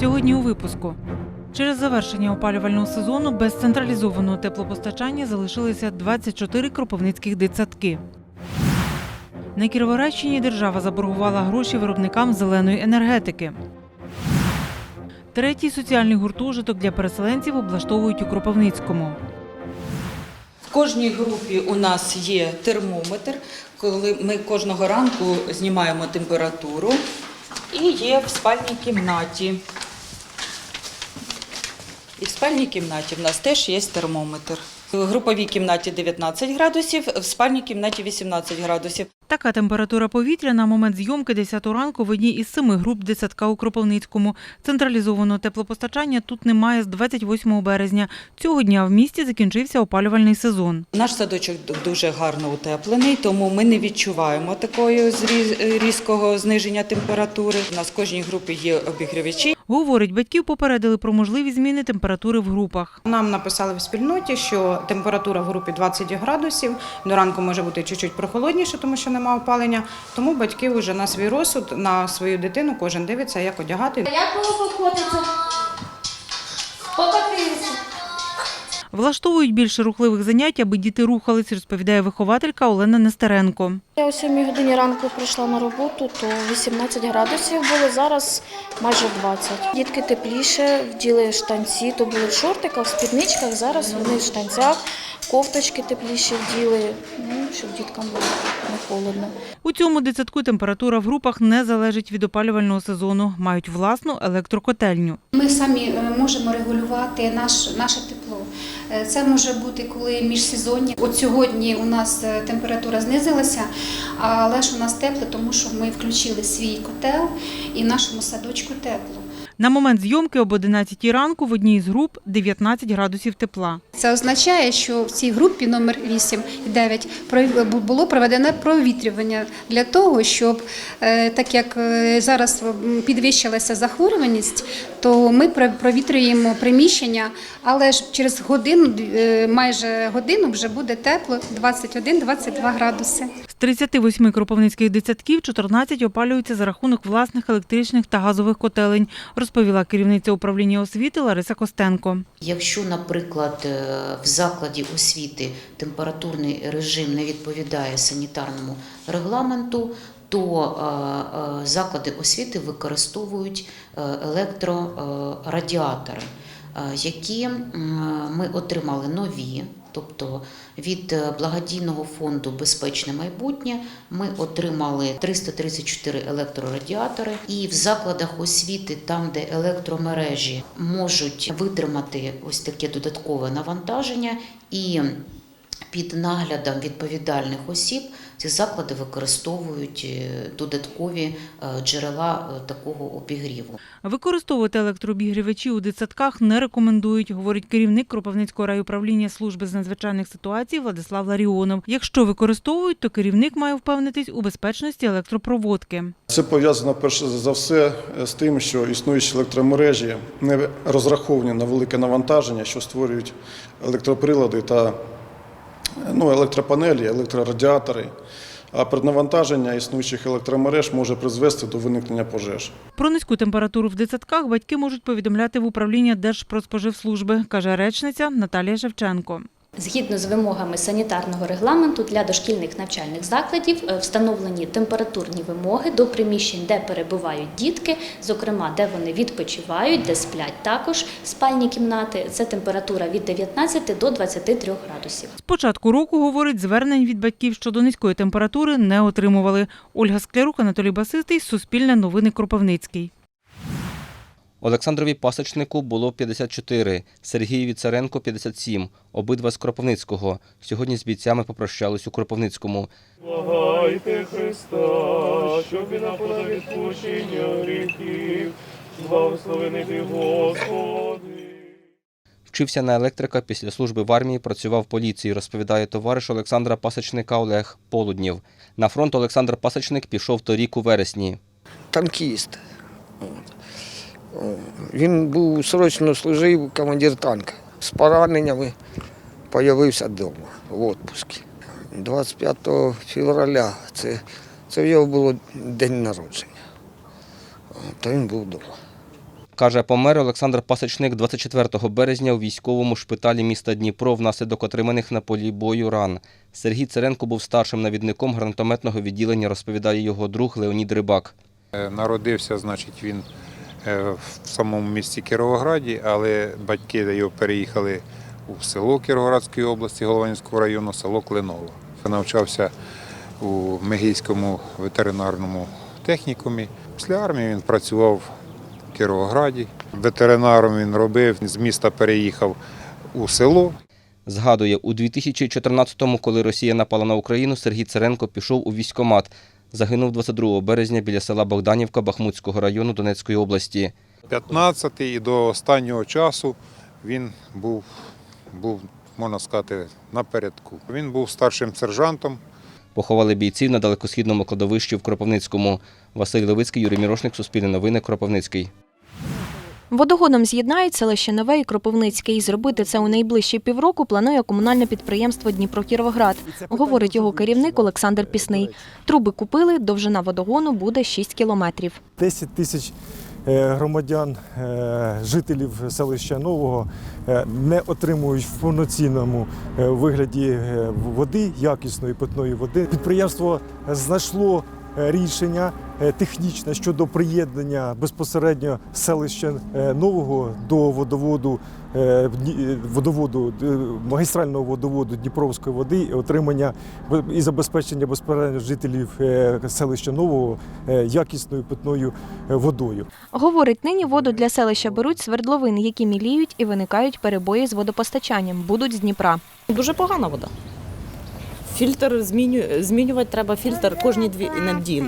Сьогодні у випуску. Через завершення опалювального сезону без централізованого теплопостачання залишилися 24 кропивницьких дитсадки. На Кіровоградщині держава заборгувала гроші виробникам зеленої енергетики. Третій соціальний гуртожиток для переселенців облаштовують у Кропивницькому. В кожній групі у нас є термометр, коли ми кожного ранку знімаємо температуру. І є в спальній кімнаті. І в спальній кімнаті в нас теж є термометр. В груповій кімнаті 19 градусів, в спальній кімнаті 18 градусів. Така температура повітря на момент зйомки 10 ранку в одній із семи груп дитсадка у Кропивницькому. Централізованого теплопостачання тут немає з 28 березня. Цього дня в місті закінчився опалювальний сезон. Наш садочок дуже гарно утеплений, тому ми не відчуваємо такої різкого зниження температури. У нас в кожній групі є обігрівачі. Говорить, батьків попередили про можливі зміни температури в групах. Нам написали в спільноті, що температура в групі 20 градусів. До ранку може бути чуть-чуть прохолодніше, тому що немає опалення. Тому батьки вже на свій розсуд, на свою дитину кожен дивиться, як одягати. Як було покотиться? Влаштовують більше рухливих занять, аби діти рухались, розповідає вихователька Олена Нестеренко. Я о 7 годині ранку прийшла на роботу, то 18 градусів було, зараз майже 20. Дітки тепліше, вділи штанці, то були в шортиках, в спідничках, зараз вони в штанцях, кофточки тепліші вділи, ну, щоб діткам було не холодно. У цьому дитсадку температура в групах не залежить від опалювального сезону. Мають власну електрокотельню. Ми самі е, можемо регулювати наш, наше тепло. Е, Це може бути коли міжсезоння. От сьогодні у нас е, температура знизилася, але ж у нас тепло, тому що ми включили свій котел і в нашому садочку тепло. На момент зйомки об 11 ранку в одній з груп 19 градусів тепла. Це означає, що в цій групі номер 8 і 9 було проведене провітрювання для того, щоб е, так як е, зараз підвищилася захворюваність, то ми провітрюємо приміщення, але ж через годину, е, майже годину вже буде тепло 21-22 градуси. З 38 кропивницьких дитсадків 14 опалюються за рахунок власних електричних та газових котелень, розповіла керівниця управління освіти Лариса Костенко. Якщо, наприклад, е, в закладі освіти температурний режим не відповідає санітарному регламенту, то е, е, заклади освіти використовують електрорадіатори, які ми отримали нові. Тобто від е, благодійного фонду Безпечне майбутнє ми отримали 334 електрорадіатори, і в закладах освіти, там де електромережі можуть витримати ось таке додаткове навантаження, і під наглядом відповідальних осіб ці заклади використовують е, додаткові е, джерела е, такого обігріву. Використовувати електрообігрівачі у дитсадках не рекомендують, говорить керівник Кропивницького райуправління служби з надзвичайних ситуацій Владислав Ларіонов. Якщо використовують, то керівник має впевнитись у безпечності електропроводки. Це пов'язано перш за все з тим, що існуючі електромережі не розраховані на велике навантаження, що створюють електроприлади та ну, електропанелі, електрорадіатори. А переднавантаження існуючих електромереж може призвести до виникнення пожеж. Про низьку температуру в дитсадках батьки можуть повідомляти в управління Держпродспоживслужби, каже речниця Наталія Шевченко. Згідно з вимогами санітарного регламенту для дошкільних навчальних закладів е, встановлені температурні вимоги до приміщень, де перебувають дітки, зокрема, де вони відпочивають, де сплять також спальні кімнати. Це температура від 19 до 23 градусів. З початку року, говорить, звернень від батьків щодо низької температури не отримували. Ольга Склярук, Анатолій Басистий, Суспільне новини Кропивницький. Олександрові Пасечнику було 54, Сергієві Царенко 57, обидва з Кропивницького. Сьогодні з бійцями попрощались у Кропивницькому. Благайте Христа, щоб він наподав відпущення гріхів, благословений ти Господи. Вчився на електрика, після служби в армії працював в поліції, розповідає товариш Олександра Пасечника Олег Полуднів. На фронт Олександр Пасечник пішов торік у вересні. танкіст. Він був срочно служив командир танка. З пораненнями з'явився вдома в відпуску. 25 февраля це, це в його було день народження. То він був вдома. Каже, помер Олександр Пасечник 24 березня у військовому шпиталі міста Дніпро внаслідок отриманих на полі бою ран. Сергій Церенко був старшим навідником гранатометного відділення, розповідає його друг Леонід Рибак. Е, Народився, значить, він в самому місті Кіровограді, але батьки його переїхали у село Кіровоградської області, Голованівського району, село Клиново. Навчався у Мегійському ветеринарному технікумі. Після армії він працював в Кіровограді. Ветеринаром він робив, з міста переїхав у село. Згадує, у 2014-му, коли Росія напала на Україну, Сергій Церенко пішов у військкомат. Загинув 22 березня біля села Богданівка Бахмутського району Донецької області. 15 і до останнього часу він був, був, можна сказати, напередку. Він був старшим сержантом. Поховали бійців на далекосхідному кладовищі в Кропивницькому. Василь Левицький, Юрій Мірошник, Суспільне новини, Кропивницький. Водогодом з'єднають селище Нове і Кропивницький. Зробити це у найближчі півроку планує комунальне підприємство Дніпро-Кіровоград, говорить його керівник Олександр Пісний. Труби купили, довжина водогону буде 6 кілометрів. 10 тисяч е, громадян, е, жителів селища Нового е, не отримують в повноцінному вигляді води, якісної питної води. Підприємство знайшло рішення е, технічне щодо приєднання безпосередньо селища е, Нового до водоводу, е, водоводу магістрального водоводу Дніпровської води і отримання і забезпечення безпосередньо жителів селища Нового якісною питною водою. Говорить, нині воду для селища беруть свердловини, які міліють і виникають перебої з водопостачанням. Будуть з Дніпра. Дуже погана вода. Фільтр зміню... змінювати треба фільтр кожні дві неділі.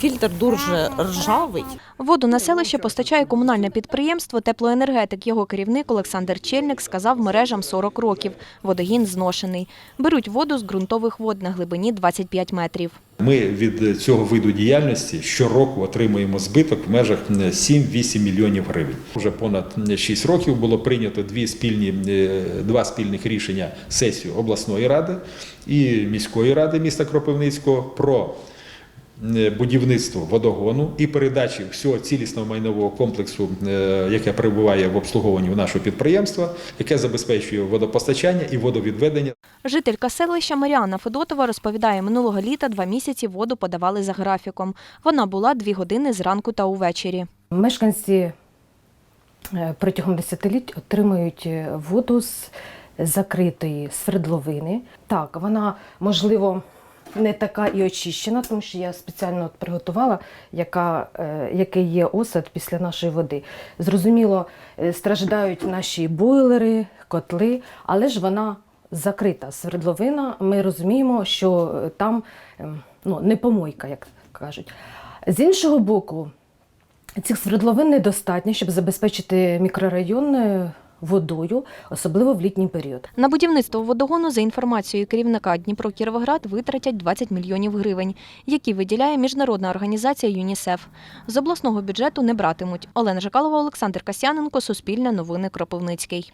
Фільтр дуже ржавий. Воду на селище постачає комунальне підприємство Теплоенергетик. Його керівник Олександр Чельник сказав мережам 40 років. Водогін зношений. Беруть воду з ґрунтових вод на глибині 25 метрів. Ми від цього виду діяльності щороку отримуємо збиток в межах 7-8 мільйонів гривень. Уже понад 6 років було прийнято дві спільні, е, два спільних рішення сесію обласної ради і міської ради міста Кропивницького про будівництво водогону і передачі всього цілісного майнового комплексу, е, яке перебуває в обслуговуванні нашого підприємства, яке забезпечує водопостачання і водовідведення. Жителька селища Маріанна Федотова розповідає, минулого літа два місяці воду подавали за графіком. Вона була дві години зранку та увечері. Мешканці е, протягом десятиліть отримують е, воду з закритої свердловини. Так, вона можливо не така і очищена, тому що я спеціально от приготувала, яка, е, який є осад після нашої води. Зрозуміло, е, страждають наші бойлери, котли, але ж вона закрита свердловина. Ми розуміємо, що е, там ем, ну, не помойка, як кажуть. З іншого боку, Цих свердловин недостатньо, щоб забезпечити мікрорайон водою, особливо в літній період. На будівництво водогону, за інформацією керівника Дніпро Кіровоград, витратять 20 мільйонів гривень, які виділяє міжнародна організація ЮНІСЕФ. З обласного бюджету не братимуть. Олена Жикалова, Олександр Касяненко, Суспільне новини Кропивницький.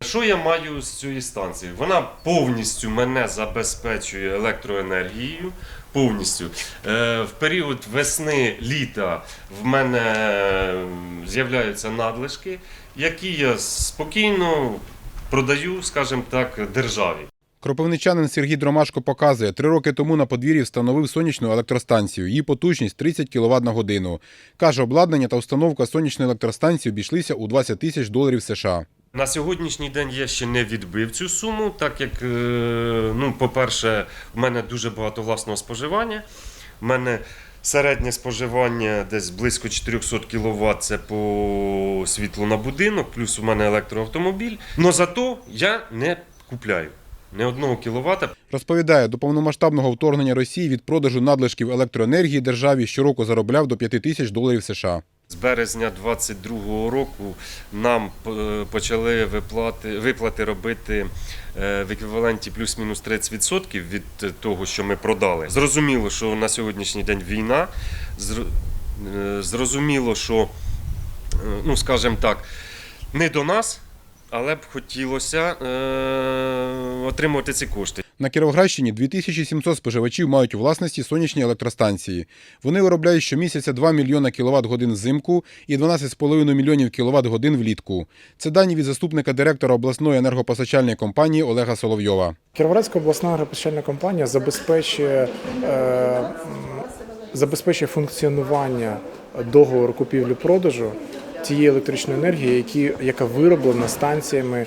Що я маю з цієї станції? Вона повністю мене забезпечує електроенергією. Повністю. Е, в період весни, літа в мене з'являються надлишки, які я спокійно продаю, скажімо так, державі. Кропивничанин Сергій Дромашко показує, три роки тому на подвір'ї встановив сонячну електростанцію. Її потужність 30 кВт на годину. Каже, обладнання та установка сонячної електростанції обійшлися у 20 тисяч доларів США. На сьогоднішній день я ще не відбив цю суму, так як, е, ну, по-перше, в мене дуже багато власного споживання. У мене середнє споживання десь близько 400 кВт це по світлу на будинок, плюс у мене електроавтомобіль. Но зато я не купляю Не одного кіловата. Розповідає, до повномасштабного вторгнення Росії від продажу надлишків електроенергії державі щороку заробляв до 5 тисяч доларів США. З березня 22-го року нам е, почали виплати, виплати робити е, в еквіваленті плюс-мінус 30% від того, що ми продали. Зрозуміло, що на сьогоднішній день війна. Е, Зрозуміло, що, ну скажімо так, не до нас, але б хотілося отримувати ці кошти. На Кіровоградщині 2700 споживачів мають у власності сонячні електростанції. Вони виробляють щомісяця 2 мільйона кіловат годин взимку і 12,5 мільйонів кіловат годин влітку. Це дані від заступника директора обласної енергопостачальної компанії Олега Соловйова. Кіровоградська обласна агропостачальна компанія забезпечує, е, забезпечує функціонування договору купівлі-продажу тієї електричної енергії, які, яка вироблена станціями,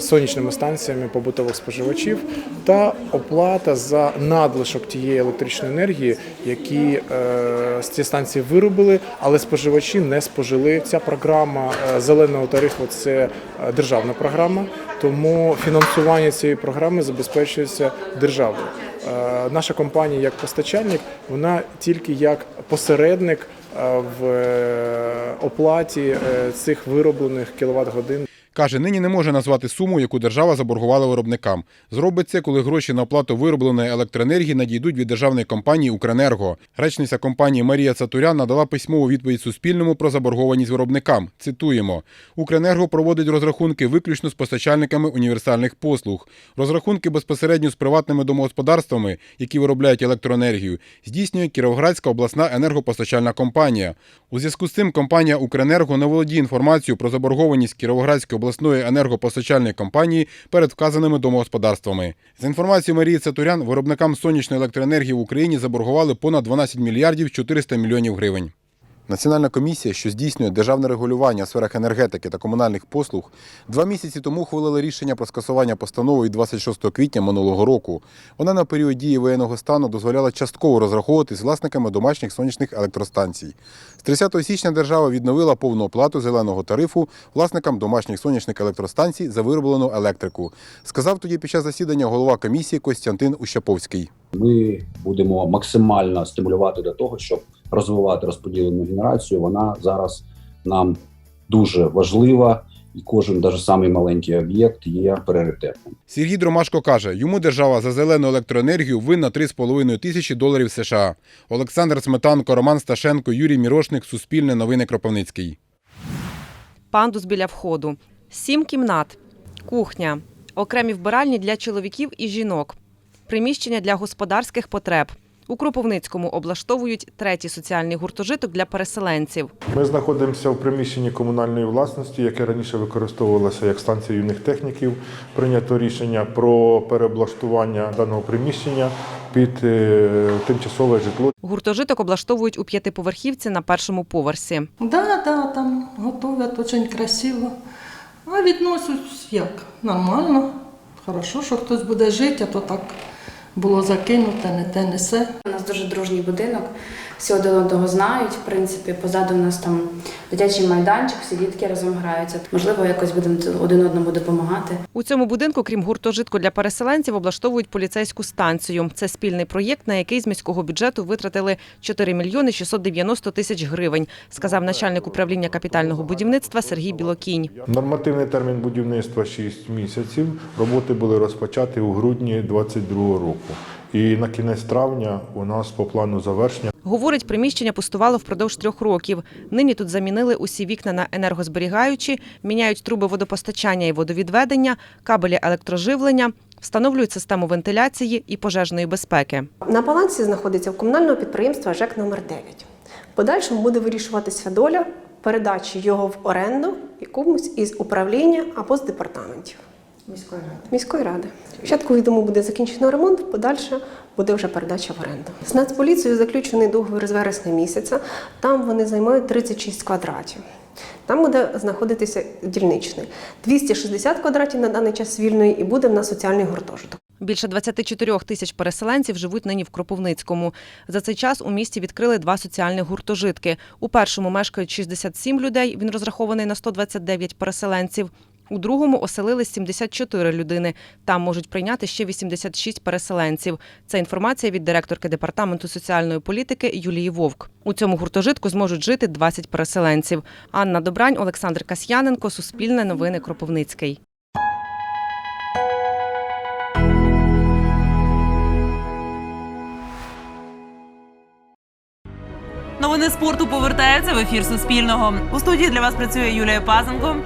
сонячними станціями побутових споживачів, та оплата за надлишок тієї електричної енергії, які е, ці станції виробили, але споживачі не спожили. Ця програма е, зеленого тарифу це е, державна програма, тому фінансування цієї програми забезпечується державою. Наша компанія як постачальник, вона тільки як посередник в оплаті цих вироблених кіловат-годин. Каже, нині не може назвати суму, яку держава заборгувала виробникам. Зробить це, коли гроші на оплату виробленої електроенергії надійдуть від державної компанії Укренерго. Речниця компанії Марія Цатурян надала письмову відповідь Суспільному про заборгованість виробникам. Цитуємо: Укренерго проводить розрахунки виключно з постачальниками універсальних послуг. Розрахунки безпосередньо з приватними домогосподарствами, які виробляють електроенергію, здійснює Кіровоградська обласна енергопостачальна компанія. У зв'язку з цим компанія Укренерго не володіє інформацією про заборгованість Кіровоградської обласної енергопостачальної компанії перед вказаними домогосподарствами. За інформацією Марії Цатурян, виробникам сонячної електроенергії в Україні заборгували понад 12 мільярдів 400 мільйонів гривень. Національна комісія, що здійснює державне регулювання у сферах енергетики та комунальних послуг, два місяці тому ухвалила рішення про скасування постанови від 26 квітня минулого року. Вона на період дії воєнного стану дозволяла частково розраховувати з власниками домашніх сонячних електростанцій. З 30 січня держава відновила повну оплату зеленого тарифу власникам домашніх сонячних електростанцій за вироблену електрику. Сказав тоді під час засідання голова комісії Костянтин Ущаповський. Ми будемо максимально стимулювати до того, щоб розвивати розподілену генерацію. Вона зараз нам дуже важлива, і кожен, навіть самий маленький об'єкт, є пріоритетним. Сергій Дромашко каже, йому держава за зелену електроенергію винна 3,5 тисячі доларів США. Олександр Сметанко, Роман Сташенко, Юрій Мірошник, Суспільне новини Кропивницький. пандус біля входу, сім кімнат, кухня, окремі вбиральні для чоловіків і жінок, приміщення для господарських потреб. У Кропивницькому облаштовують третій соціальний гуртожиток для переселенців. Ми знаходимося в приміщенні комунальної власності, яке раніше використовувалося як станція юних техніків. Прийнято рішення про переоблаштування даного приміщення під е, тимчасове житло. Гуртожиток облаштовують у п'ятиповерхівці на першому поверсі. Да, да, там готовят очень красиво. А відносять як? Нормально. Хорошо, що хтось буде жити, а то так було закинуте, не те, не се. У нас дуже дружній будинок, всі один одного знають. В принципі, позаду у нас там дитячий майданчик, всі дітки разом граються. Можливо, якось будемо один одному допомагати. У цьому будинку, крім гуртожитку для переселенців, облаштовують поліцейську станцію. Це спільний проєкт, на який з міського бюджету витратили 4 мільйони 690 тисяч гривень, сказав начальник управління капітального будівництва Сергій Білокінь. Нормативний термін будівництва 6 місяців. Роботи були розпочаті у грудні 2022 року. І на кінець травня у нас по плану завершення. Говорить, приміщення пустувало впродовж трьох років. Нині тут замінили усі вікна на енергозберігаючі, міняють труби водопостачання і водовідведення, кабелі електроживлення, встановлюють систему вентиляції і пожежної безпеки. На балансі знаходиться в комунального підприємства ЖЕК номер 9 В подальшому буде вирішуватися доля передачі його в оренду якомусь із управління або з департаментів. Міської ради. Міської ради. Спочатку відомо буде закінчено ремонт, подальше буде вже передача в оренду. З Нацполіцією заключений договір з вересня місяця. Там вони займають 36 квадратів. Там буде знаходитися дільничний. 260 квадратів на даний час вільної і буде в нас соціальний гуртожиток. Більше 24 тисяч переселенців живуть нині в Кропивницькому. За цей час у місті відкрили два соціальних гуртожитки. У першому мешкають 67 людей. Він розрахований на 129 переселенців. У другому оселились 74 людини. Там можуть прийняти ще 86 переселенців. Це інформація від директорки департаменту соціальної політики Юлії Вовк. У цьому гуртожитку зможуть жити 20 переселенців. Анна Добрань, Олександр Касьяненко, Суспільне новини Кропивницький. Новини спорту повертаються в ефір Суспільного. У студії для вас працює Юлія Пазенко.